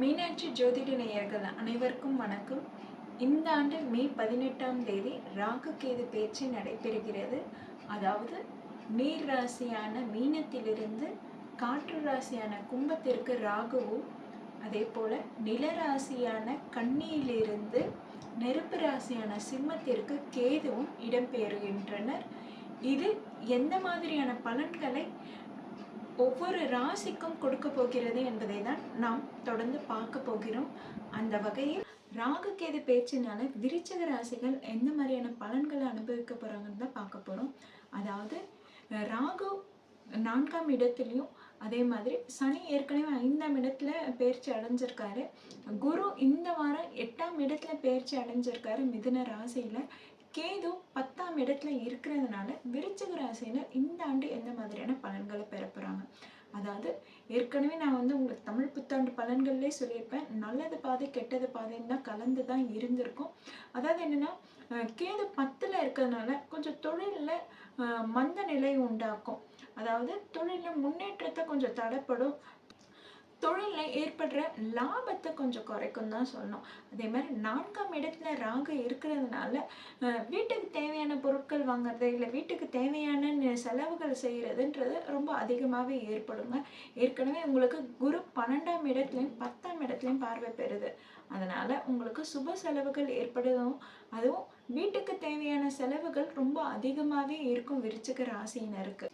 மீனாட்சி ஜோதிட நேயர்கள் அனைவருக்கும் வணக்கம். இந்த ஆண்டு மே பதினெட்டாம் தேதி ராகு கேது பேச்சு நடைபெறுகிறது. அதாவது நீர் ராசியான மீனத்திலிருந்து காற்று ராசியான கும்பத்திற்கு ராகுவும் அதே போல நில ராசியான கண்ணியிலிருந்து நெருப்பு ராசியான சிம்மத்திற்கு கேதுவும் இடம்பெறுகின்றனர் இது எந்த மாதிரியான பலன்களை ஒவ்வொரு ராசிக்கும் கொடுக்க போகிறது என்பதை தான் நாம் தொடர்ந்து பார்க்க போகிறோம். அந்த வகையில் ராகு கேது பேச்சினால விருச்சக ராசிகள் எந்த மாதிரியான பலன்களை அனுபவிக்க போறாங்கன்னு தான் பார்க்க போகிறோம் அதாவது ராகு நான்காம் இடத்துலையும் அதே மாதிரி சனி ஏற்கனவே ஐந்தாம் இடத்துல பயிற்சி அடைஞ்சிருக்காரு. குரு இந்த வாரம் எட்டாம் இடத்துல பயிற்சி அடைஞ்சிருக்காரு மிதுன ராசியில. கேது பத்தாம் இடத்துல இருக்கிறதுனால விருச்சிக ராசினர் இந்த ஆண்டு எந்த மாதிரியான பலன்களை பெறப்போகிறாங்க அதாவது ஏற்கனவே நான் வந்து உங்களுக்கு தமிழ் புத்தாண்டு பலன்கள்லேயே சொல்லியிருப்பேன். நல்லது பாதை கெட்டது பாதைன்னு தான் கலந்து தான் இருந்திருக்கும். அதாவது என்னன்னா கேது பத்துல இருக்கிறதுனால கொஞ்சம் தொழிலில் மந்த நிலை உண்டாக்கும். அதாவது தொழிலில் முன்னேற்றத்தை கொஞ்சம் தடைப்படும். தொழிலில் ஏற்படுற லாபத்தை கொஞ்சம் குறைக்கும் தான் சொல்லணும். அதே மாதிரி நான்காம் இடத்துல ராகு இருக்கிறதுனால வீட்டுக்கு தேவையான பொருட்கள் வாங்குறது இல்லை வீட்டுக்கு தேவையான செலவுகள் செய்கிறதுன்றது ரொம்ப அதிகமாகவே ஏற்படுங்க. ஏற்கனவே உங்களுக்கு குரு பன்னெண்டாம் இடத்துலையும் பத்தாம் இடத்துலையும் பார்வை பெறுது. அதனால் உங்களுக்கு சுப செலவுகள் ஏற்படுதும். அதுவும் வீட்டுக்கு தேவையான செலவுகள் ரொம்ப அதிகமாகவே இருக்கும் விருச்சிக ஆசையினருக்கு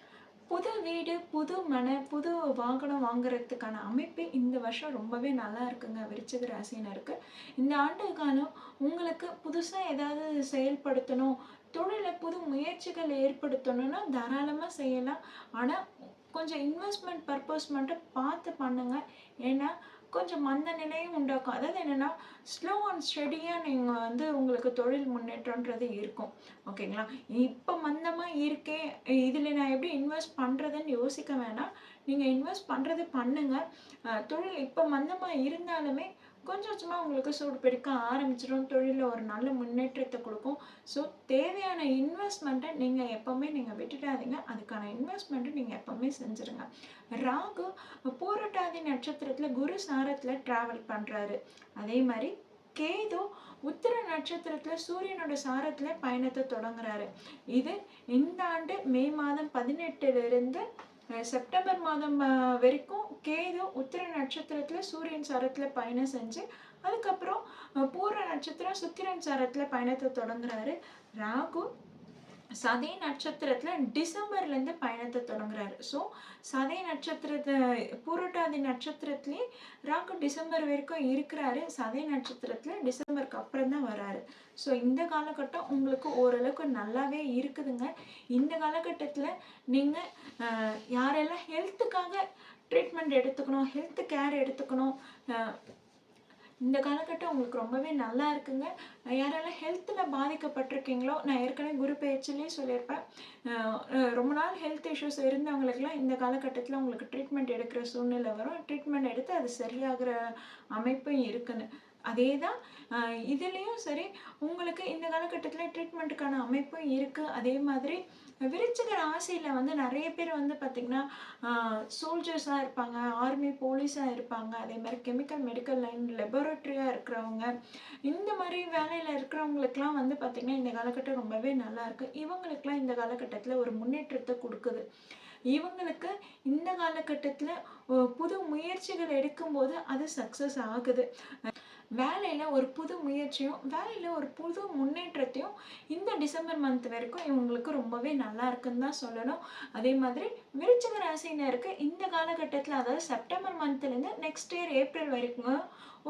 புது வீடு புது மனை புது வாகனம் வாங்குறதுக்கான அமைப்பு இந்த வருஷம் ரொம்பவே நல்லா இருக்குங்க. விருச்சிக ராசினருக்கு இந்த ஆண்டு காலம் உங்களுக்கு புதுசாக ஏதாவது செயல்படுத்தணும் தொழிலில் புது முயற்சிகள் ஏற்படுத்தணும்னா தாராளமாக செய்யலாம். ஆனால் கொஞ்சம் இன்வெஸ்ட்மெண்ட் பர்பஸ் மட்டும் பார்த்து பண்ணுங்கள் ஏன்னா கொஞ்சம் மந்த நிலையும் உண்டாக்கும். அதாவது என்னென்னா ஸ்லோ அண்ட் ஸ்டெடியாக நீங்கள் வந்து உங்களுக்கு தொழில் முன்னேற்றன்றது இருக்கும். ஓகேங்களா? இப்போ மந்தமாக இருக்கே இதில் நான் எப்படி இன்வெஸ்ட் பண்ணுறதுன்னு யோசிக்க வேணாம். நீங்கள் இன்வெஸ்ட் பண்ணுறது பண்ணுங்கள் தொழில் இப்போ மந்தமாக இருந்தாலுமே கொஞ்சம் கொஞ்சமாக உங்களுக்கு சூடு பிடிக்க ஆரம்பிச்சிடும். தொழிலில் ஒரு நல்ல முன்னேற்றத்தை கொடுக்கும். ஸோ தேவையான இன்வெஸ்ட்மெண்ட்டை நீங்கள் எப்போவுமே நீங்கள் விட்டுடாதீங்க. அதுக்கான இன்வெஸ்ட்மெண்ட்டை நீங்கள் எப்போவுமே செஞ்சுருங்க. ராகு பூரட்டாதி நட்சத்திரத்தில் குரு சாரத்தில் ட்ராவல் பண்ணுறாரு அதே மாதிரி கேது உத்திர நட்சத்திரத்தில் சூரியனோட சாரத்தில் பயணத்தை தொடங்குறாரு. இது இந்த ஆண்டு மே மாதம் பதினெட்டுலேருந்து செப்டம்பர் மாதம் வரைக்கும் கேது உத்திர நட்சத்திரத்தில் சூரியன் சாரத்தில் பயணம் செஞ்சு அதுக்கப்புறம் பூர்வ நட்சத்திரம் சுக்கிரன் சாரத்தில் பயணத்தை தொடங்குறாரு. ராகு சதய நட்சத்திரத்தில் டிசம்பர்லேருந்து பயணத்தை தொடங்குறாரு. ஸோ சதய நட்சத்திரத்தை பூரட்டாதி நட்சத்திரத்துலேயே ராகு டிசம்பர் வரைக்கும் இருக்கிறாரு. சதய நட்சத்திரத்தில் டிசம்பருக்கு அப்புறம் தான் வராரு. ஸோ இந்த காலகட்டம் உங்களுக்கு ஓரளவுக்கு நல்லாவே இருக்குதுங்க. இந்த காலகட்டத்தில் நீங்கள் யாரெல்லாம் ஹெல்த்துக்காக ட்ரீட்மெண்ட் எடுத்துக்கணும் ஹெல்த் கேர் எடுத்துக்கணும் இந்த காலகட்டம் உங்களுக்கு ரொம்பவே நல்லா இருக்குங்க. யாரெல்லாம் ஹெல்த்தில் பாதிக்கப்பட்டிருக்கீங்களோ நான் ஏற்கனவே குரு பயிற்சிலேயே சொல்லியிருப்பேன். ரொம்ப நாள் ஹெல்த் இஷ்யூஸ் இருந்தவங்களுக்குலாம் இந்த காலகட்டத்தில் உங்களுக்கு ட்ரீட்மெண்ட் எடுக்கிற சூழ்நிலை வரும். ட்ரீட்மெண்ட் எடுத்து அது சரியாகிற அமைப்பும் இருக்குன்னு அதே தான் இதுலேயும் சரி உங்களுக்கு இந்த காலகட்டத்தில் ட்ரீட்மெண்ட்டுக்கான அமைப்பும் இருக்குது அதே மாதிரி விருச்சிக ராசியில் வந்து நிறைய பேர் வந்து பார்த்திங்கன்னா சோல்ஜர்ஸாக இருப்பாங்க ஆர்மி போலீஸாக இருப்பாங்க. அதே மாதிரி கெமிக்கல் மெடிக்கல் லைன் லெபரட்டரியாக இருக்கிறவங்க இந்த மாதிரி வேலையில் இருக்கிறவங்களுக்குலாம் வந்து பார்த்திங்கன்னா இந்த காலகட்டம் ரொம்பவே நல்லா இவங்களுக்கெலாம் இந்த காலகட்டத்தில் ஒரு முன்னேற்றத்தை கொடுக்குது. இவங்களுக்கு இந்த காலகட்டத்தில் புது முயற்சிகள் எடுக்கும்போது அது சக்ஸஸ் ஆகுது. வேலையில் ஒரு புது முயற்சியும் வேலையில் ஒரு புது முன்னேற்றத்தையும் இந்த டிசம்பர் மந்த் வரைக்கும் இவங்களுக்கு ரொம்பவே நல்லா இருக்குன்னு தான் சொல்லணும். அதே மாதிரி விருச்சிக ராசினருக்கு இந்த காலகட்டத்தில் அதாவது செப்டம்பர் மந்த்லேருந்து நெக்ஸ்ட் இயர் ஏப்ரல் வரைக்கும்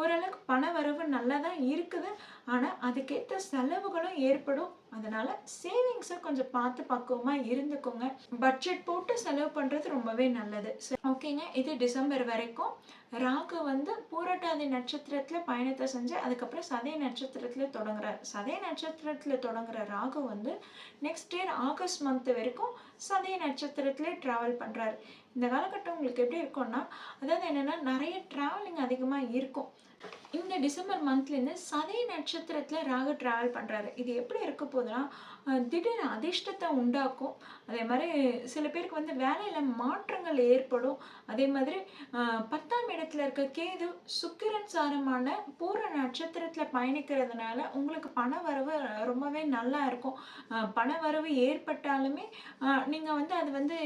ஓரளவுக்கு பண வரவு நல்லா தான் இருக்குது. ஆனால் அதுக்கேற்ற செலவுகளும் ஏற்படும். அதனால சேவிங்ஸை கொஞ்சம் பார்த்து பக்குவமாக இருந்துக்கோங்க. பட்ஜெட் போட்டு செலவு பண்ணுறது ரொம்பவே நல்லது. ஓகேங்க இது டிசம்பர் வரைக்கும் ராகு வந்து பூரட்டாதி நட்சத்திரத்தில் பயணத்தை செஞ்சு அதுக்கப்புறம் சதய நட்சத்திரத்தில் தொடங்குறார். சதய நட்சத்திரத்தில் தொடங்குற ராகு வந்து நெக்ஸ்ட் இயர் ஆகஸ்ட் மந்த் வரைக்கும் சதய நட்சத்திரத்திலே ட்ராவல் பண்ணுறாரு இந்த காலகட்டம் உங்களுக்கு எப்படி இருக்கும்னா அதாவது என்னென்னா நிறைய ட்ராவலிங் அதிகமாக இருக்கும். இந்த டிசம்பர் மந்த்லேருந்து சதை நட்சத்திரத்தில் ராகு ட்ராவல் பண்ணுறாரு இது எப்படி இருக்க போகுதுன்னா திடீர்னு திடீர் அதிர்ஷ்டத்தை உண்டாக்கும். அதே மாதிரி சில பேருக்கு வந்து வேலையில் மாற்றங்கள் ஏற்படும். அதே மாதிரி பத்தாம் இடத்துல இருக்க கேது சுக்கிரன் சாரமான பூர நட்சத்திரத்தில் பயணிக்கிறதுனால உங்களுக்கு பண வரவு ரொம்பவே நல்லா இருக்கும். பண வரவு ஏற்பட்டாலுமே நீங்கள் வந்து அது வந்து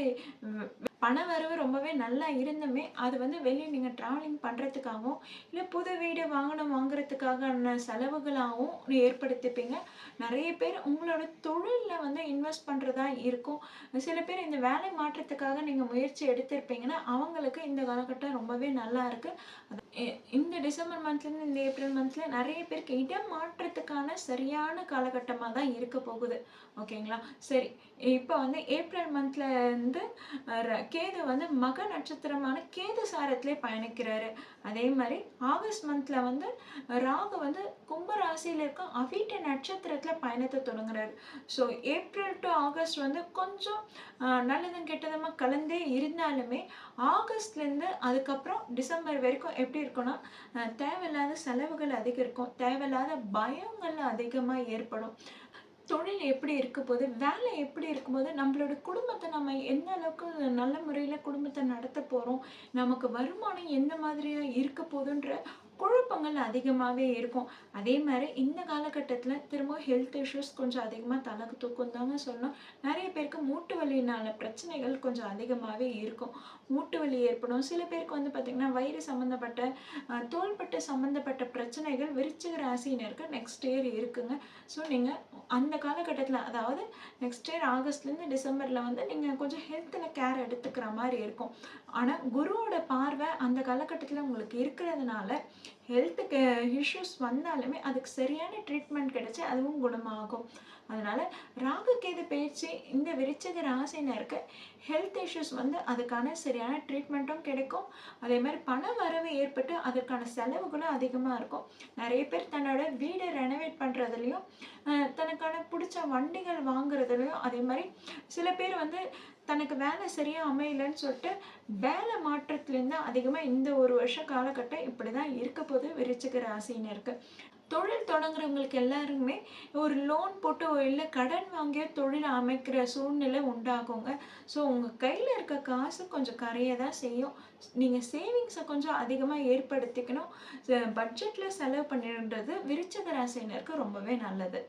பண வரவு ரொம்பவே நல்லா இருந்துமே அது வந்து வெளியே நீங்கள் ட்ராவலிங் பண்ணுறதுக்காகவும் இல்லை புது வீடு வாங்கணும் வாங்குறதுக்கான செலவுகளாகவும் ஏற்படுத்திப்பீங்க. நிறைய பேர் உங்களோட தொழிலில் வந்து இன்வெஸ்ட் பண்ணுறதா இருக்கும். சில பேர் இந்த வேலை மாற்றத்துக்காக நீங்கள் முயற்சி எடுத்திருப்பீங்கன்னா அவங்களுக்கு இந்த காலகட்டம் ரொம்பவே நல்லா இருக்குது இந்த டிசம்பர் மந்த்லேருந்து இந்த ஏப்ரல் மந்த்தில் நிறைய பேருக்கு இடம் மாற்றத்துக்கான சரியான காலகட்டமாக தான் இருக்க போகுது. ஓகேங்களா? சரி இப்போ வந்து ஏப்ரல் மந்த்லேருந்து கேது வந்து மக நட்சத்திரமான கேது சாரத்திலே பயணிக்கிறாரு. அதே மாதிரி ஆகஸ்ட் மந்தில் வந்து ராகு வந்து கும்ப ராசியில இருக்க அவிட்ட நட்சத்திரத்தில் பயணத்தை தொடங்குறாரு. ஸோ ஏப்ரல் டு ஆகஸ்ட் வந்து கொஞ்சம் நல்லதும் கெட்டதுமா கலந்தே இருந்தாலுமே ஆகஸ்ட்லேருந்து அதுக்கப்புறம் டிசம்பர் வரைக்கும் எப்படி இருக்கும்னா தேவையில்லாத செலவுகள் அதிகம் இருக்கும் தேவையில்லாத பயங்கள் அதிகமாக ஏற்படும். தொழில் எப்படி இருக்க போது வேலை எப்படி இருக்கும்போது நம்மளோட குடும்பத்தை நம்ம எந்த அளவுக்கு நல்ல முறையில் குடும்பத்தை நடத்த போகிறோம் நமக்கு வருமானம் எந்த மாதிரியாக இருக்க போதுன்ற குழப்பங்கள் அதிகமாகவே இருக்கும். அதே மாதிரி இந்த காலகட்டத்தில் திரும்ப ஹெல்த் இஷ்யூஸ் கொஞ்சம் அதிகமாக தலைக்கு தூக்கம் தாங்க சொல்லணும். நிறைய பேருக்கு மூட்டு வலியினால பிரச்சனைகள் கொஞ்சம் அதிகமாகவே இருக்கும். மூட்டு வலி ஏற்படும். சில பேருக்கு வந்து பார்த்திங்கன்னா வயிறு சம்மந்தப்பட்ட தோள்பட்டு சம்மந்தப்பட்ட பிரச்சனைகள் விருச்சிக ராசினருக்கு நெக்ஸ்ட் இயர் இருக்குங்க. ஸோ நீங்கள் அந்த காலகட்டத்தில் அதாவது நெக்ஸ்ட் இயர் ஆகஸ்ட்லேருந்து டிசம்பரில் வந்து நீங்கள் கொஞ்சம் ஹெல்த்தில் கேர் எடுத்துக்கிற மாதிரி இருக்கும். ஆனால் குருவோட பார்வை அந்த காலகட்டத்தில் உங்களுக்கு இருக்கிறதுனால ஹெல்த்துக்கு இஷ்யூஸ் வந்தாலுமே அதுக்கு சரியான ட்ரீட்மெண்ட் கிடைச்சி அதுவும் குணமாகும். அதனால் ராகு கேது பயிற்சி இந்த விருச்சக ராசினருக்கு ஹெல்த் இஷ்யூஸ் வந்து அதுக்கான சரியான ட்ரீட்மெண்ட்டும் கிடைக்கும். அதே மாதிரி பண வரவு ஏற்பட்டு அதற்கான செலவுகளும் அதிகமாக இருக்கும். நிறைய பேர் தன்னோட வீடை ரெனோவேட் பண்ணுறதுலையும் தனக்கான பிடிச்ச வண்டிகள் வாங்குறதுலையும் அதே மாதிரி சில பேர் வந்து தனக்கு வேலை சரியாக அமையலன்னு சொல்லிட்டு வேலை மாற்றத்துலேருந்து அதிகமாக இந்த ஒரு வருஷ காலகட்டம் இப்படி தான் இருக்க போது ஆசைன்னு இருக்குது தொழில் தொடங்குறவங்களுக்கு எல்லாருமே ஒரு லோன் போட்டு இல்லை கடன் வாங்கியோ தொழில் அமைக்கிற சூழ்நிலை உண்டாகுங்க. ஸோ உங்கள் கையில் இருக்க காசு கொஞ்சம் கரைய தான் செய்யும் நீங்கள் சேவிங்ஸை கொஞ்சம் அதிகமாக ஏற்படுத்திக்கணும். பட்ஜெட்டில் செலவு பண்ணிடுறது விருச்சக ராசினருக்கு ரொம்பவே நல்லது.